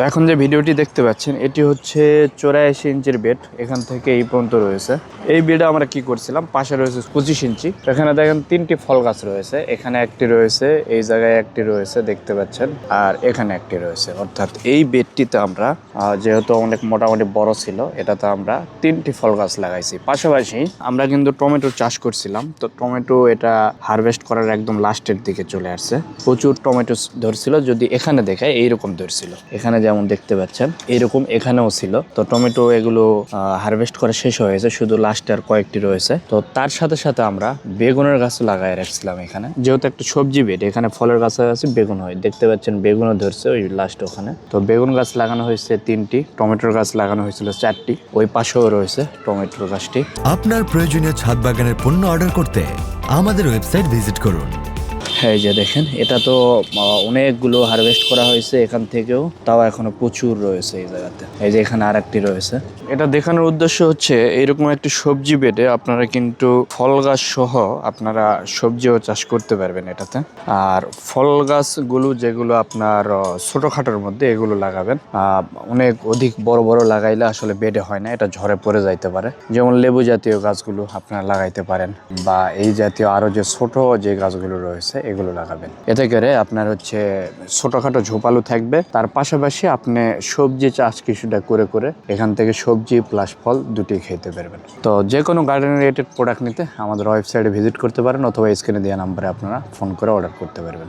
তো এখন যে ভিডিওটি দেখতে পাচ্ছেন, এটি হচ্ছে চৌরাশি ইঞ্চির বেড এখান থেকে এই পর্যন্ত রয়েছে। এই বেডে আমরা কি করছিলাম? পাশে রয়েছে পঁচিশ ইঞ্চি। এখানে দেখেন তিনটি ফল গাছ রয়েছে। এখানে একটি রয়েছে, এই জায়গায় একটি রয়েছে, দেখতে পাচ্ছেন। আর এখানে একটি রয়েছে। অর্থাৎ এই বেডটিতে আমরা যেহেতু অনেক মোটামুটি বড় ছিল, এটাতে আমরা তিনটি ফল গাছ লাগাইছি। পাশাপাশি আমরা কিন্তু টমেটো চাষ করছিলাম। তো টমেটো এটা হারভেস্ট করার একদম লাস্টের দিকে চলে আসছে। প্রচুর টমেটো ধরছিল, যদি এখানে দেখায় এইরকম ধরছিল। এখানে যেমন দেখতে পাচ্ছেন, এরকম এখানেও ছিল। তো টমেটো এগুলো হারভেস্ট করা শেষ হয়েছে শুধু লাস্টে আর কয়েকটি রয়েছে। তো তার সাথে সাথে আমরা বেগুনের গাছ লাগাই রাখছিলাম এখানে। যেহেতু একটা সবজি বেড, এখানে ফলের গাছ আছে, বেগুন হয়। দেখতে পাচ্ছেন বেগুনও ধরছে ওই লাস্ট ওখানে। তো বেগুন গাছ লাগানো হয়েছে তিনটি, টমেটোর গাছ লাগানো হয়েছিল চারটি, ওই পাশেও রয়েছে টমেটোর গাছটি। আপনার প্রয়োজনীয় ছাদ বাগানের পণ্য অর্ডার করতে আমাদের ওয়েবসাইট ভিজিট করুন। এই যে দেখেন, এটা তো অনেকগুলো হারভেস্ট করা হয়েছে এখান থেকেও, তাও এখনও প্রচুর রয়েছে এই জায়গাতে। এই যে এখানে আর একটি রয়েছে। এটা দেখানোর উদ্দেশ্য হচ্ছে, এরকম একটি সবজি বেডে আপনারা কিন্তু ফল গাছ সহ আপনারা সবজিও চাষ করতে পারবেন এটাতে। আর ফল গাছগুলো যেগুলো আপনার ছোটখাটোর মধ্যে এগুলো লাগাবেন অনেক অধিক বড় বড় লাগাইলে আসলে বেডে হয় না, এটা ঝরে পড়ে যাইতে পারে। যেমন লেবু জাতীয় গাছগুলো আপনারা লাগাইতে পারেন, বা এই জাতীয় আরও যে ছোট যে গাছগুলো রয়েছে এগুলো লাগাবেন। এতে করে আপনার হচ্ছে ছোটখাটো ঝোপালো থাকবে। তার পাশাপাশি আপনি সবজি চাষ কিছুটা করে করে এখান থেকে সবজি প্লাস ফল দুটি খেতে পারবেন। তো যে কোনো গার্ডেন রিলেটেড প্রোডাক্ট নিতে আমাদের ওয়েবসাইটে ভিজিট করতে পারেন অথবা স্ক্রিনে দেওয়া নাম্বারে আপনারা ফোন করে অর্ডার করতে পারবেন।